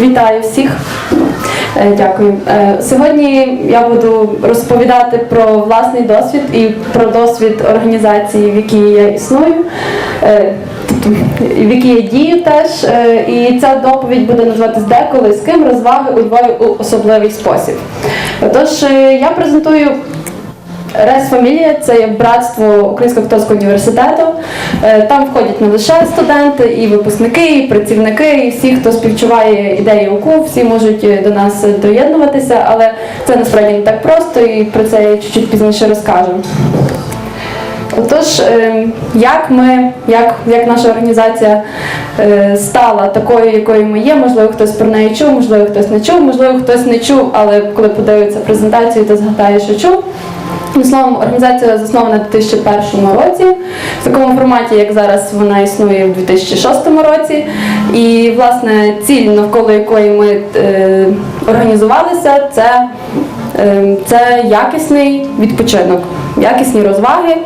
Вітаю всіх. Е, Дякую. Е, Сьогодні я буду розповідати про власний досвід і про досвід організації, в якій я існую, е, тобто в якій я дію теж. І ця доповідь буде називатись деколи з ким розваги у Львові у особливий спосіб. Тож я презентую Рес Фамілія це є братство Українського католицького університету. Е, Там входять не лише студенти, і випускники, і працівники, і всі, хто співчуває ідеї УКУ, всі можуть е, до нас доєднуватися, але це насправді не так просто, і про це я чуть-чуть пізніше розкажу. Отож, е, як ми, як, як наша організація е, стала такою, якою ми є, можливо, хтось про неї чув, можливо, хтось не чув, можливо, хтось не чув, але коли подивиться презентацію, то згадає, що чув. Словом, організація заснована у 2001 році, в такому форматі, як зараз вона існує в 2006 році. І, власне, ціль, навколо якої ми е, організувалися, це, е, це якісний відпочинок, якісні розваги.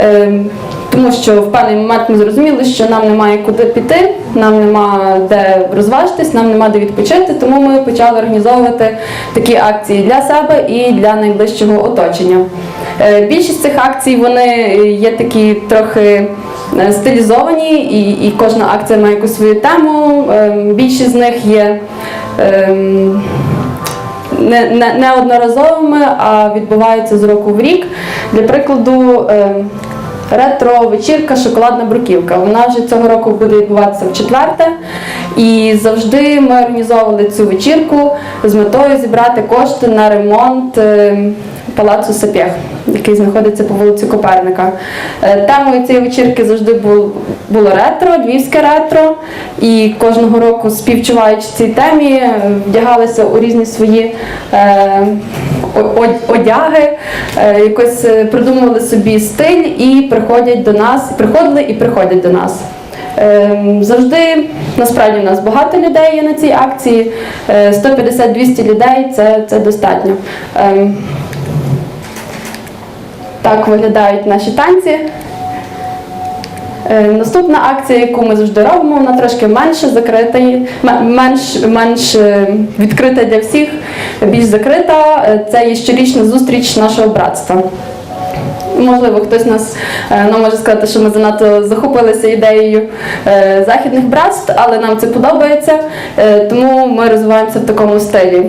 Е, тому що в певний момент ми зрозуміли, що нам немає куди піти, нам нема де розважитись, нам нема де відпочити, тому ми почали організовувати такі акції для себе і для найближчого оточення. Е, Більшість цих акцій вони є такі трохи е, стилізовані, і, і кожна акція має якусь свою тему. Е, Більшість з них є. ем, не, не, не одноразовими, а відбуваються з року в рік. Для прикладу, е, ретро вечірка Шоколадна бруківка. Вона вже цього року буде відбуватися в четверте. І завжди ми організовували цю вечірку з метою зібрати кошти на ремонт. е, Палацу Сапєх, який знаходиться по вулиці Коперника. Е, Темою цієї вечірки завжди було ретро, львівське ретро. І кожного року, співчуваючи цій темі, е, вдягалися у різні свої одяги, е, якось е, придумували собі стиль і приходять до нас, приходили і приходять до нас. Ем, Завжди насправді у нас багато людей є на цій акції. Е, 150-200 людей це, це достатньо. Ем, Так виглядають наші танці. Е, Наступна акція, яку ми завжди робимо, вона трошки менше закрита, менш, менш е, відкрита для всіх, більш закрита. Е, Це є щорічна зустріч нашого братства. Можливо, хтось нас ну, може сказати, що ми занадто захопилися ідеєю е, західних братств, але нам це подобається, е, тому ми розвиваємося в такому стилі.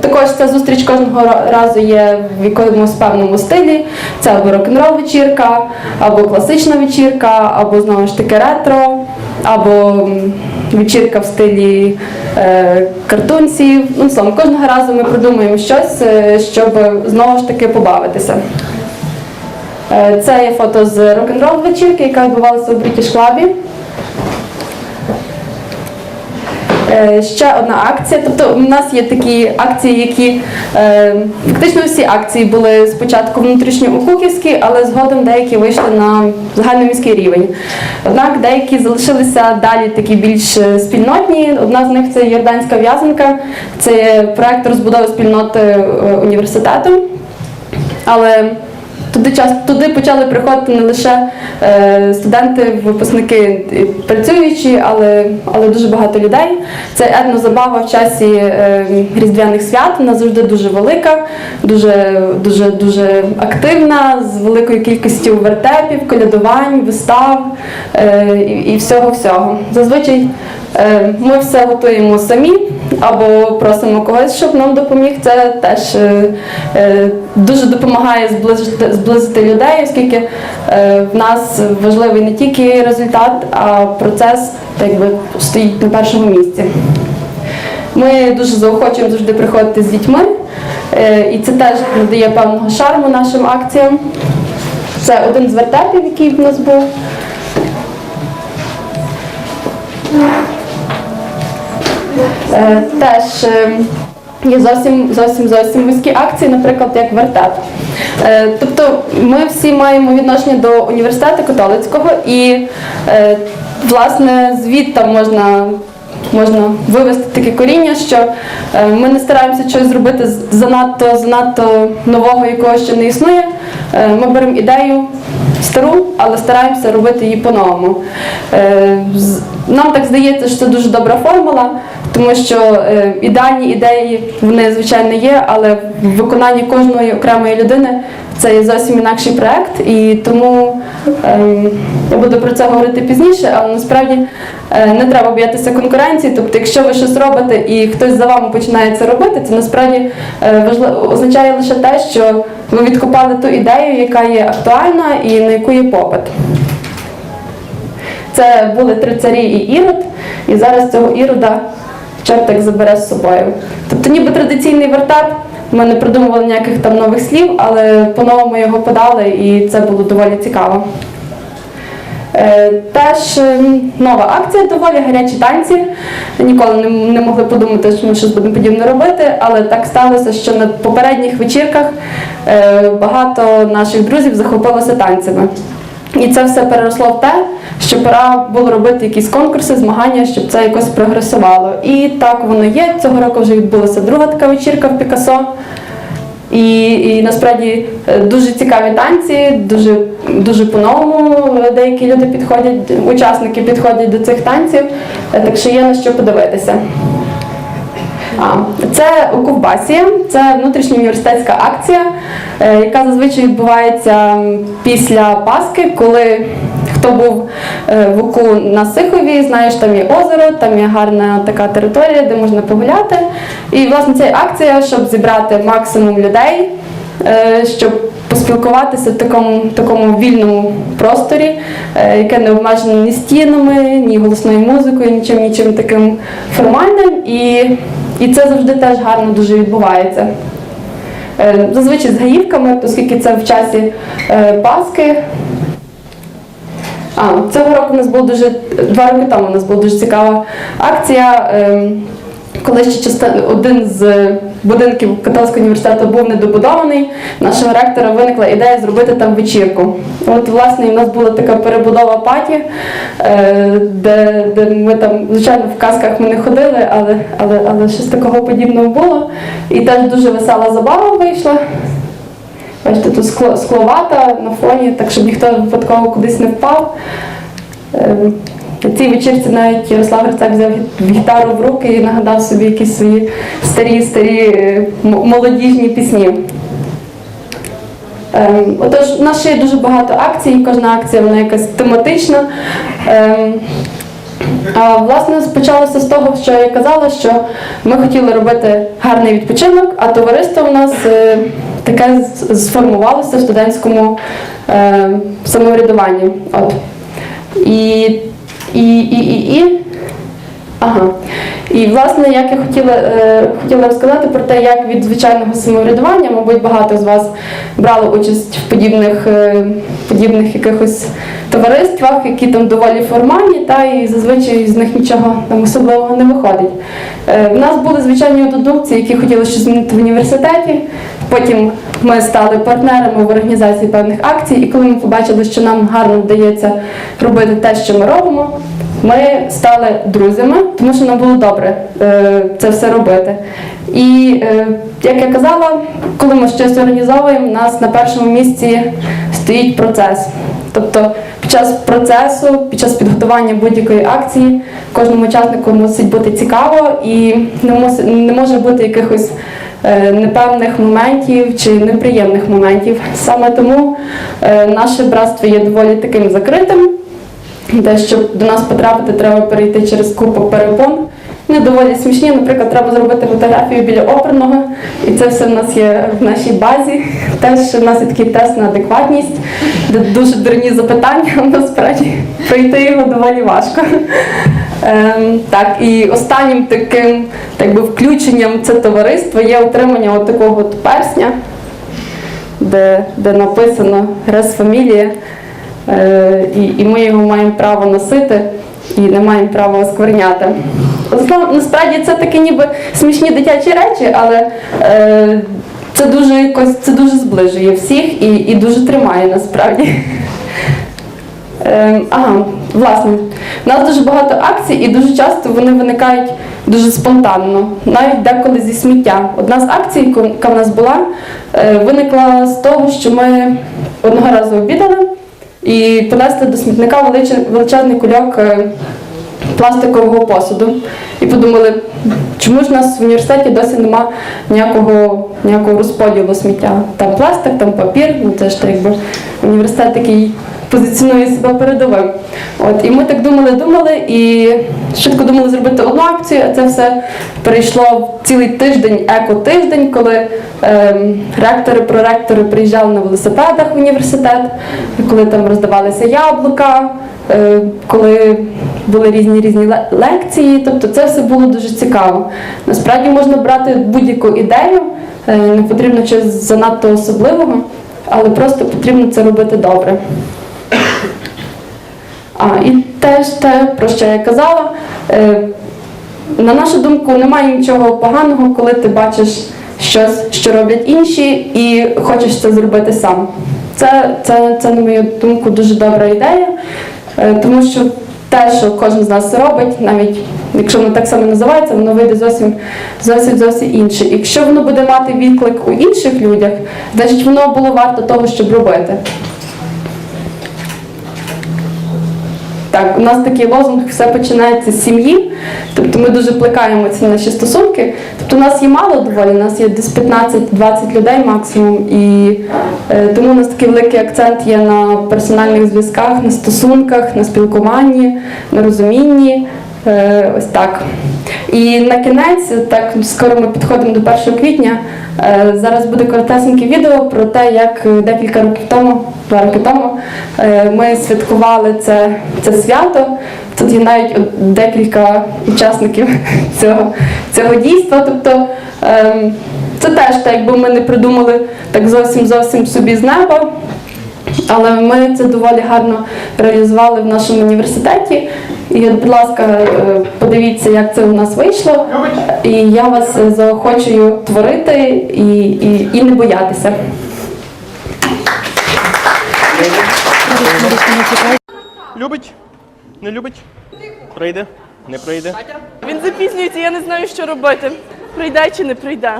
Також ця зустріч кожного разу є в якомусь певному стилі. Це або рок-н-рол вечірка, або класична вечірка, або знову ж таки ретро, або вечірка в стилі картунців. Ну, словом, кожного разу ми придумуємо щось, щоб знову ж таки побавитися. Е, Це є фото з рок-н-рол вечірки, яка відбувалася у British Club. Е, Ще одна акція. Тобто у нас є такі акції, які е, фактично всі акції були спочатку внутрішньоукуківські, але згодом деякі вийшли на загальноміський рівень. Однак деякі залишилися далі такі більш спільнотні. Одна з них це Йорданська в'язанка, це є проект розбудови спільноти університету. Але Туди час туди почали приходити не лише е, студенти, випускники працюючі, але, але дуже багато людей. Це етнозабава в часі е, різдвяних свят. Вона завжди дуже велика, дуже, дуже, дуже активна, з великою кількістю вертепів, колядувань, вистав е, і, всього всього. Зазвичай е, ми все готуємо самі або просимо когось, щоб нам допоміг. Це теж е, е, дуже допомагає зближити, зблизити людей, оскільки е, в нас важливий не тільки результат, а процес так якби, стоїть на першому місці. Ми дуже заохочуємо завжди приходити з дітьми, і це теж надає певного шарму нашим акціям. Це один з вертепів, який в нас був. Е, Теж е, є зовсім зовсім зовсім вузькі акції, наприклад, як вертеп. Е, Тобто ми всі маємо відношення до університету католицького і е, власне звідти можна. Можна вивести таке коріння, що ми не стараємося щось зробити занадто занадто нового, якого ще не існує. Ми беремо ідею, стару, але стараємося робити її по-новому. Нам так здається, що це дуже добра формула, тому що е, ідеальні ідеї вони звичайно є, але в виконанні кожної окремої людини це є зовсім інакший проект, і тому ем, я буду про це говорити пізніше, але насправді е, не треба боятися конкуренції. Тобто, якщо ви щось робите і хтось за вами починає це робити, це насправді е, важливо означає лише те, що ви відкопали ту ідею, яка є актуальна і на яку є попит. Це були три царі і ірод, і зараз цього ірода чортик забере з собою. Тобто, ніби традиційний вертеп, ми не придумували ніяких там нових слів, але по-новому його подали, і це було доволі цікаво. Е, Теж е, нова акція доволі гарячі танці. Ніколи не, не могли подумати, що ми щось будемо подібне робити, але так сталося, що на попередніх вечірках е, багато наших друзів захопилося танцями. І це все переросло в те, що пора було робити якісь конкурси, змагання, щоб це якось прогресувало. І так воно є. Цього року вже відбулася друга така вечірка в Пікасо. І, і насправді е, дуже цікаві танці, дуже, дуже по-новому е, деякі люди підходять, учасники підходять до цих танців, Е, так що є на що подивитися. А, це у Ковбасі, це внутрішня університетська акція, е, яка зазвичай відбувається після Пасхи, коли хто був е, в УКУ на Сихові, знаєш, там є озеро, там є гарна така територія, де можна погуляти. І власне ця акція, щоб зібрати максимум людей, е, щоб поспілкуватися в такому, такому вільному просторі, яке не обмежене ні стінами, ні голосною музикою, нічим, нічим таким формальним. І, і це завжди теж гарно дуже відбувається. Е, Зазвичай з гаївками, оскільки це в часі е, Пасхи. А, цього року у нас було дуже два роки тому у нас була дуже цікава акція. ем, Коли ще частина, один з будинків католицького університету був недобудований, нашого ректора виникла ідея зробити там вечірку. От, власне, в нас була така перебудова паті, е, де, де ми там, звичайно, в казках ми не ходили, але, але, але щось такого подібного було. І теж дуже весела забава вийшла. Бачите, тут скло, скловата на фоні, так щоб ніхто випадково кудись не впав. Ем, цій вечірці навіть Ярослав Грицак взяв гітару в руки і нагадав собі якісь свої старі, старі е, молодіжні пісні. Ем, Отож, у нас ще є дуже багато акцій, кожна акція вона якась тематична. Ем, а власне почалося з того, що я казала, що ми хотіли робити гарний відпочинок, а товариство у нас е, таке сформувалося в студентському е, самоврядуванні. От. І, і, і, і, і Ага. І власне, як я хотіла, е, хотіла розказати про те, як від звичайного самоврядування, мабуть, багато з вас брали участь в подібних, е, подібних якихось товариствах, які там доволі формальні, та і зазвичай з них нічого там особливого не виходить. Е, в нас були звичайні однодумці, які хотіли щось змінити в університеті. Потім ми стали партнерами в організації певних акцій, і коли ми побачили, що нам гарно вдається робити те, що ми робимо, ми стали друзями, тому що нам було добре е, це все робити. І е, як я казала, коли ми щось організовуємо, у нас на першому місці стоїть процес. Тобто під час процесу, під час підготування будь-якої акції, кожному учаснику мусить бути цікаво і не, може бути якихось непевних моментів чи неприємних моментів. Саме тому е, наше братство є доволі таким закритим де щоб до нас потрапити, треба перейти через купу перепон. Вони доволі смішні. Наприклад, треба зробити фотографію біля оперного, і це все в нас є в нашій базі. Теж в нас є такий тест на адекватність, де дуже дурні запитання, насправді пройти його доволі важко. Ем, так, і останнім таким так би, включенням це товариство є отримання от такого от персня, де, де написано Рес Фамілія. Е, і, і ми його маємо право носити і не маємо права оскверняти. Насправді це такі ніби смішні дитячі речі, але е, це дуже якось це дуже зближує всіх і, і дуже тримає насправді. Е, ага, власне, у нас дуже багато акцій, і дуже часто вони виникають дуже спонтанно, навіть деколи зі сміття. Одна з акцій, яка в нас була, е, виникла з того, що ми одного разу обідали. І понесли до смітника величезний кульок е, пластикового посуду. І подумали, чому ж у нас в університеті досі нема ніякого, ніякого розподілу сміття. Там пластик, там папір, ну це ж так якби університет такий позиціонує себе передовим. От, і ми так думали, думали, і швидко думали зробити одну акцію, а це все перейшло в цілий тиждень, еко-тиждень, коли ем, ректори, проректори приїжджали на велосипедах в університет, коли там роздавалися яблука, е, коли були різні різні лекції. Тобто це все було дуже цікаво. Насправді можна брати будь-яку ідею, е, не потрібно щось занадто особливого, але просто потрібно це робити добре. А, і теж те, про що я казала, е, на нашу думку, немає нічого поганого, коли ти бачиш щось, що роблять інші, і хочеш це зробити сам. Це, це, це на мою думку, дуже добра ідея, е, тому що те, що кожен з нас робить, навіть якщо воно так само називається, воно вийде зовсім зовсім зовсім інше. Якщо воно буде мати відклик у інших людях, значить воно було варто того, щоб робити. Так, у нас такий лозунг все починається з сім'ї. Тобто ми дуже плекаємо ці наші стосунки. Тобто у нас є мало доволі, у нас є десь 15-20 людей максимум. І е, тому у нас такий великий акцент є на персональних зв'язках, на стосунках, на спілкуванні, на розумінні. Е, ось так. І на кінець, так скоро ми підходимо до 1 квітня. е, Зараз буде коротесеньке відео про те, як декілька років тому, два роки тому, е, ми святкували це, це свято. Тут є навіть декілька учасників цього, цього дійства. Тобто ем, це теж так, якби ми не придумали так зовсім зовсім собі з неба. Але ми це доволі гарно реалізували в нашому університеті. І, от, будь ласка, е, подивіться, як це у нас вийшло. І я вас е, заохочую творити і, і, і не боятися. Любить? Не любить? Прийде? Не прийде? Він запізнюється, я не знаю, що робити. Прийде чи не прийде.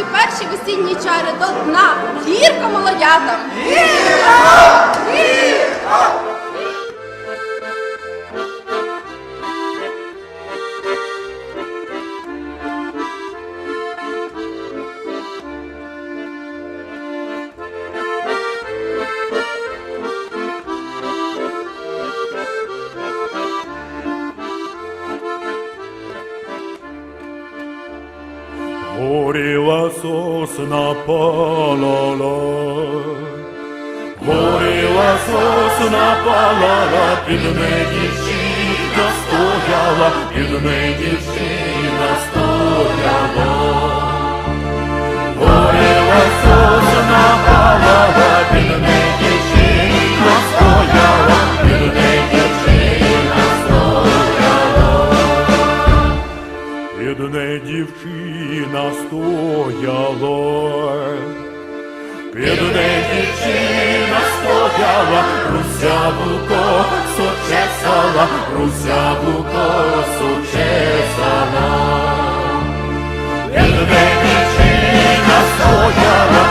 Будь перші весінні чари до дна. Гірко молодятам! Горіла сосна палала, горіла сосна палала, під неї дівчина стояла, під неї дівчина стояла. Горіла сосна палала, під неї дівчина стояла, під неї дівчина стояла. Підне дівчина стояла, підне дівчина стояла, русяву косу чесала, русяву косу чесала. Підне дівчина стояла,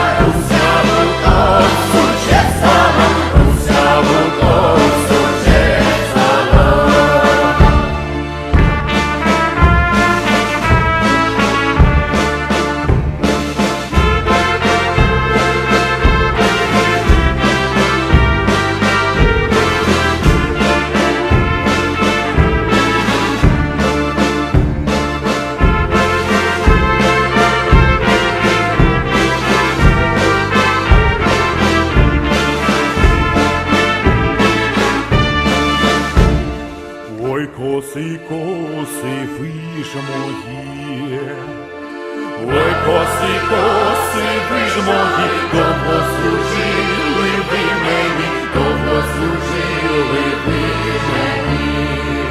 Косі, коси, ви ж мої, довго служили ви мені, довго служили ви мені.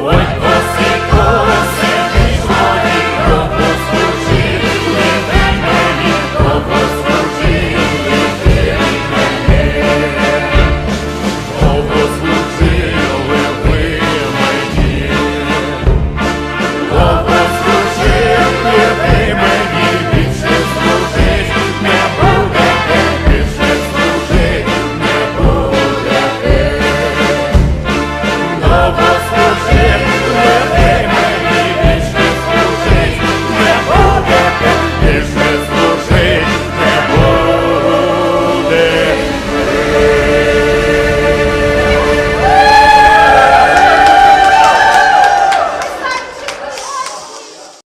Ой,